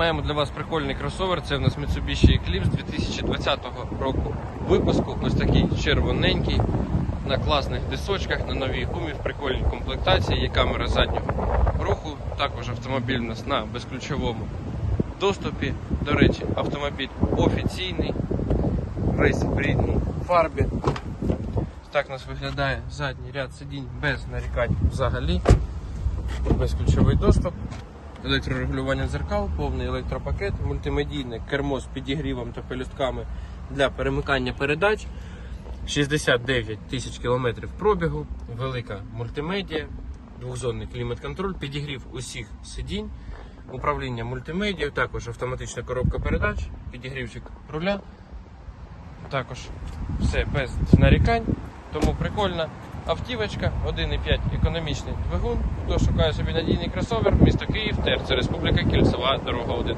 маємо для вас прикольний кросовер. Це в нас Mitsubishi Eclipse 2020 року випуску. Ось такий червоненький, на класних дисочках, на новій гумі, в прикольній комплектації. Є камера заднього руху. Також автомобіль у нас на безключовому доступі. До речі, автомобіль офіційний, весь в рідній фарбі. Так у нас виглядає задній ряд сидінь без нарікань взагалі. Безключовий доступ, електрорегулювання дзеркал, повний електропакет, мультимедійне кермо з підігрівом та пелюстками для перемикання передач. 69 тисяч кілометрів пробігу, велика мультимедіа, двохзонний клімат-контроль, підігрів усіх сидінь, управління мультимедією, також автоматична коробка передач, підігрівчик руля. Також все без нарікань. Тому прикольна автівочка, 1,5 економічний двигун. Хто шукає собі надійний кросовер, місто Київ, ТРЦ Республіка, Кільцева, дорога 1.